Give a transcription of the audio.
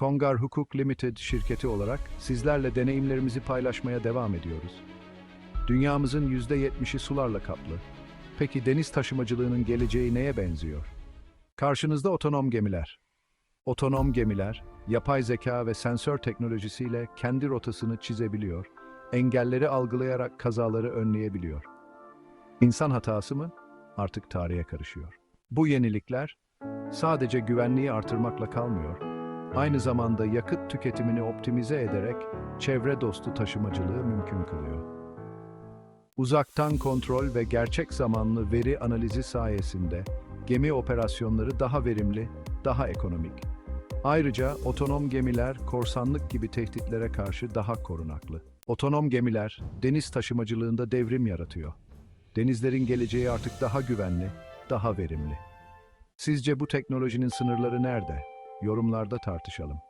Kongar Hukuk Limited şirketi olarak sizlerle deneyimlerimizi paylaşmaya devam ediyoruz. Dünyamızın %70'i sularla kaplı. Peki deniz taşımacılığının geleceği neye benziyor? Karşınızda otonom gemiler. Otonom gemiler, yapay zeka ve sensör teknolojisiyle kendi rotasını çizebiliyor, engelleri algılayarak kazaları önleyebiliyor. İnsan hatası mı? Artık tarihe karışıyor. Bu yenilikler sadece güvenliği artırmakla kalmıyor, aynı zamanda yakıt tüketimini optimize ederek çevre dostu taşımacılığı mümkün kılıyor. Uzaktan kontrol ve gerçek zamanlı veri analizi sayesinde gemi operasyonları daha verimli, daha ekonomik. Ayrıca otonom gemiler korsanlık gibi tehditlere karşı daha korunaklı. Otonom gemiler deniz taşımacılığında devrim yaratıyor. Denizlerin geleceği artık daha güvenli, daha verimli. Sizce bu teknolojinin sınırları nerede? Yorumlarda tartışalım.